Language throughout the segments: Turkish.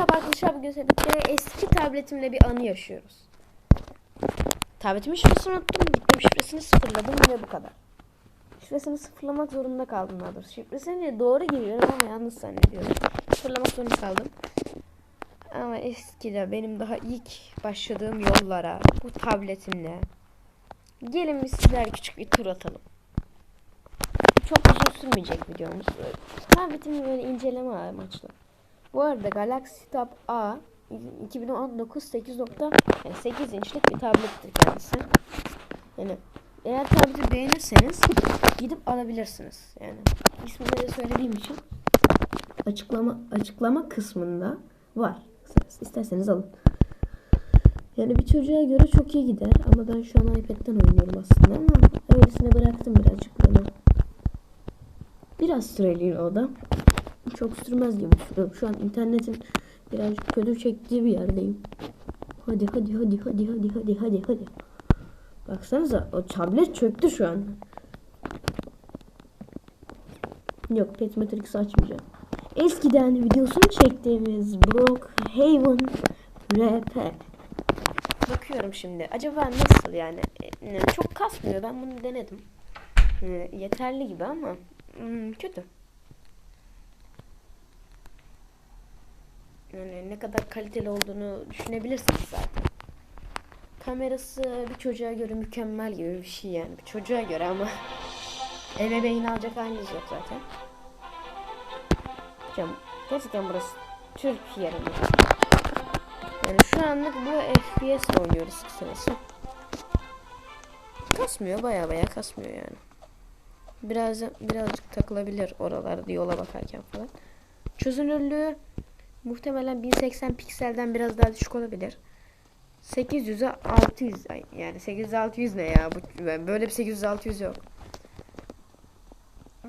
Merhaba arkadaşlar bugün seninle eski tabletimle bir anı yaşıyoruz. Tabletimin şifresini unuttum. Gittim şifresini sıfırladım ve bu kadar. Şifresini sıfırlamak zorunda kaldım daha doğrusu. Şifresini doğru giriyorum ama yanlış zannediyorum. Sıfırlamak zorunda kaldım. Ama eskide benim daha ilk başladığım yollara bu tabletimle gelin biz sizler küçük bir tur atalım. Çok uzun sürmeyecek videomuz. Tabletimi böyle inceleme amaçlı. Bu arada Galaxy Tab A 2019 8 nokta yani 8 inçlik bir tablettir kendisi. Yani eğer tableti beğenirseniz gidip alabilirsiniz. Yani ismini de söylediğim için açıklama açıklama kısmında var. İsterseniz alın. Yani bir çocuğa göre çok iyi gider ama ben şu an iPad'den oynuyorum aslında ama öylesine bıraktım birazcık bunu. Biraz süreli o da. Çok sürmez gibi düşünüyorum. Şu an internetin birazcık kötü çektiği bir yerdeyim. Hadi hadi hadi hadi hadi hadi hadi hadi. Baksanıza o tablet çöktü şu an. Yok Pet açmayacağım. Eskiden videosunu çektiğimiz Brookhaven RP. Bakıyorum şimdi. Acaba nasıl yani? E, Çok kasmıyor. Ben bunu denedim. E, Yeterli gibi ama hmm, kötü. Yani ne kadar kaliteli olduğunu düşünebilirsiniz zaten. Kamerası bir çocuğa göre mükemmel gibi bir şey yani. Bir çocuğa göre ama ebeveyn alacak haliniz yok zaten. Hocam gerçekten burası Türkiye mi? Yani şu anlık bu FPS oynuyoruz kısacası. Kasmıyor baya baya kasmıyor yani. Biraz birazcık takılabilir oralarda yola bakarken falan. Çözünürlüğü muhtemelen 1080 pikselden biraz daha düşük olabilir. 800'e 600 ay, yani 800 600 ne ya bu böyle bir 800 600 yok.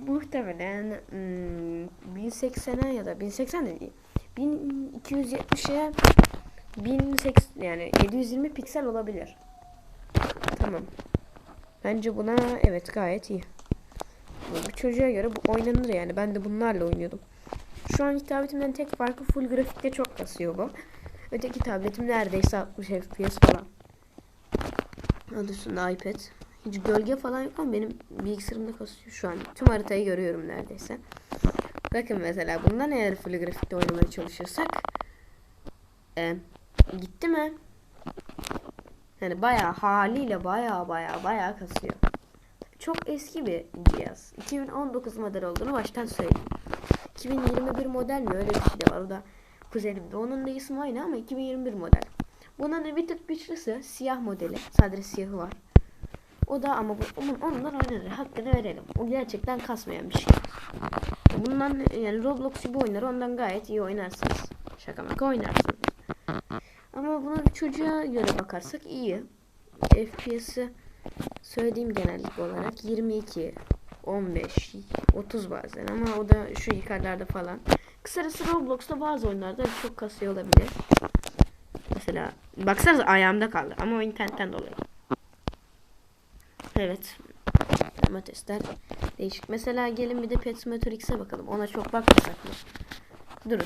Muhtemelen hmm, 1080'e ya da 1080 de değil. 1270'e 1080 yani 720 piksel olabilir. Tamam. Bence buna evet gayet iyi. Bir çocuğa göre bu oynanır yani. Ben de bunlarla oynuyordum. Şu an tabletimden tek farkı full grafikte çok kasıyor bu. Öteki tabletim neredeyse 60 FPS falan. Adı üstünde iPad. Hiç gölge falan yok ama benim bilgisayarımda kasıyor şu an. Tüm haritayı görüyorum neredeyse. Bakın mesela bundan eğer full grafikte oynamaya çalışırsak e, gitti mi? Yani bayağı haliyle bayağı bayağı bayağı kasıyor. Çok eski bir cihaz. 2019 model olduğunu baştan söyleyeyim. 2021 model mi öyle bir şey de var. O da kuzenimde. Onun da ismi aynı ama 2021 model. Bunun da bir tık güçlüsü siyah modeli. Sadece siyahı var. O da ama bu, onun, onlar oynanır. Hakkını verelim. O gerçekten kasmayan bir şey. Bundan yani Roblox gibi oynar ondan gayet iyi oynarsınız. Şaka maka oynarsınız. Ama buna bir çocuğa göre bakarsak iyi. FPS'i söylediğim genellikle olarak 22, 15, 30 bazen ama o da şu yukarılarda falan. Kısacası Roblox'ta bazı oyunlarda çok kasıyor olabilir. Mesela baksanıza ayağımda kaldı ama o internetten dolayı. Evet. Domatesler değişik. Mesela gelin bir de Pet Simulator X'e bakalım. Ona çok bakmasak mı? Durun.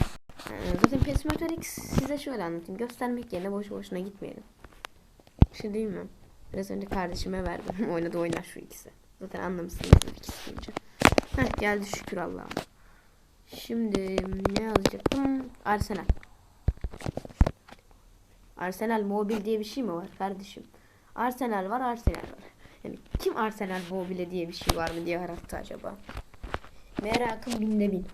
Ee, zaten Pet Simulator X size şöyle anlatayım. Göstermek yerine boş boşuna gitmeyelim. Bir şey değil mi? Biraz önce kardeşime verdim. Oynadı oynar şu ikisi. Zaten anlamışsınız ikisi deyince. Heh geldi şükür Allah'a. Şimdi ne yazacaktım? Arsenal. Arsenal mobil diye bir şey mi var kardeşim? Arsenal var, Arsenal var. Yani kim Arsenal mobile diye bir şey var mı diye arattı acaba? Merakım binde bin.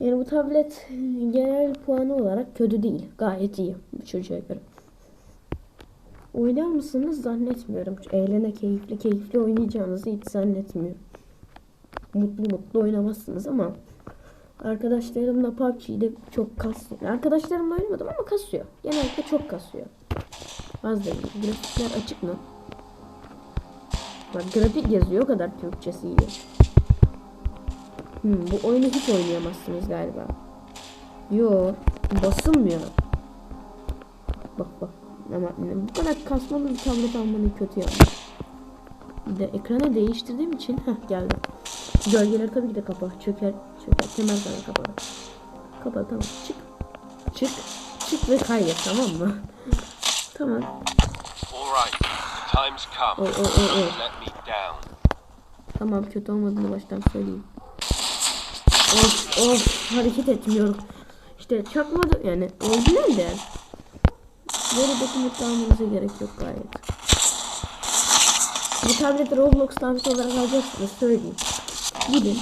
Yani bu tablet genel puanı olarak kötü değil. Gayet iyi bu çocuğa göre. Oynar mısınız zannetmiyorum. Eğlene keyifli keyifli oynayacağınızı hiç zannetmiyorum. Mutlu mutlu oynamazsınız ama arkadaşlarımla PUBG'de çok kasıyor. Arkadaşlarımla oynamadım ama kasıyor. Genellikle çok kasıyor. Az değil. Grafikler açık mı? Bak grafik yazıyor o kadar Türkçesi iyi. Hmm, bu oyunu hiç oynayamazsınız galiba. Yo, basılmıyor. Bak bak. Ama bu kadar kasmalı bir tablet almanın kötü yani. Bir de ekranı değiştirdiğim için heh geldi. Gölgeleri tabii ki de kapa. Çöker. Çöker. Kemer sana kapalı. kapat tamam. Çık. Çık. Çık ve kaydet tamam mı? tamam. Oh. Let me down. Tamam kötü olmadığını baştan söyleyeyim. Of of hareket etmiyorum. İşte çakmadı yani orijinal de. Böyle dokunup almanıza gerek yok gayet. Bu tableti Roblox tableti olarak alacaksınız söyleyeyim. Gidin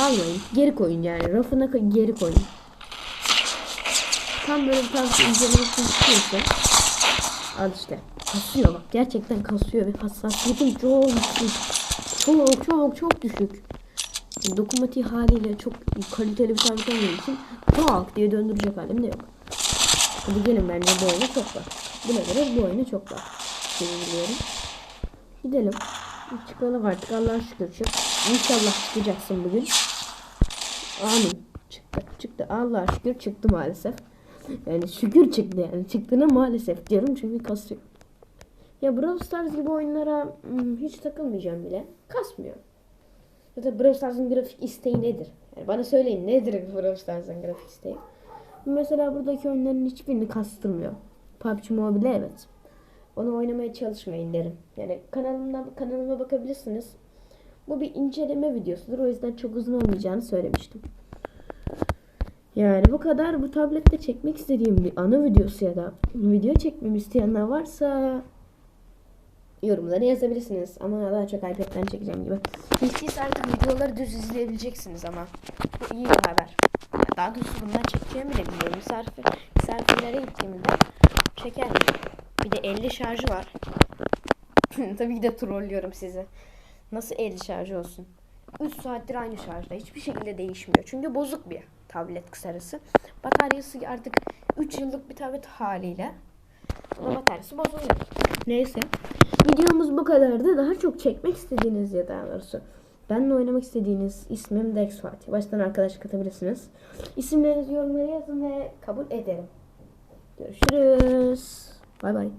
almayın geri koyun yani rafına geri koyun. Tam böyle bir tablet incelemek için istiyorsa al işte. Kasıyor bak gerçekten kasıyor ve hassasiyetim çok düşük. Çok çok çok düşük. Dokunmatiği haliyle çok kaliteli bir tablet olmadığı için tak diye döndürecek halim de yok. Hadi gelin bence bu oyunu çok var. Buna göre bu oyunu çok var. Gidelim. Çıkalım artık Allah'a şükür çık. İnşallah çıkacaksın bugün. Amin. Çıktı. Çıktı. Allah'a şükür çıktı maalesef. Yani şükür çıktı yani. Çıktığına maalesef diyorum çünkü kasıyor. Ya Brawl Stars gibi oyunlara hmm, hiç takılmayacağım bile. Kasmıyor. Ya da Brawl Stars'ın grafik isteği nedir? Yani bana söyleyin nedir Brawl Stars'ın grafik isteği? Mesela buradaki oyunların hiçbirini kastırmıyor. PUBG Mobile evet. Onu oynamaya çalışmayın derim. Yani kanalımdan kanalıma bakabilirsiniz. Bu bir inceleme videosudur. O yüzden çok uzun olmayacağını söylemiştim. Yani bu kadar. Bu tablette çekmek istediğim bir ana videosu ya da video çekmemi isteyenler varsa yorumlara yazabilirsiniz. Ama daha çok iPad'den çekeceğim gibi. Değilse artık videoları düz izleyebileceksiniz ama. Bu iyi bir haber. Daha doğrusu bundan çekeceğimi bile bilmiyorum. Misafir, misafirlere gittiğimde çekerim. Bir de 50 şarjı var. Tabii ki de trollüyorum sizi. Nasıl 50 şarjı olsun? 3 saattir aynı şarjda. Hiçbir şekilde değişmiyor. Çünkü bozuk bir tablet kısarası. Bataryası artık 3 yıllık bir tablet haliyle. Ama bataryası bozuluyor. Neyse. Videomuz bu kadardı. Daha çok çekmek istediğiniz ya daha doğrusu benimle oynamak istediğiniz ismim Dex Fatih. Baştan arkadaş katabilirsiniz. İsimlerinizi yorumlara yazın ve kabul ederim. Görüşürüz. Bay bay.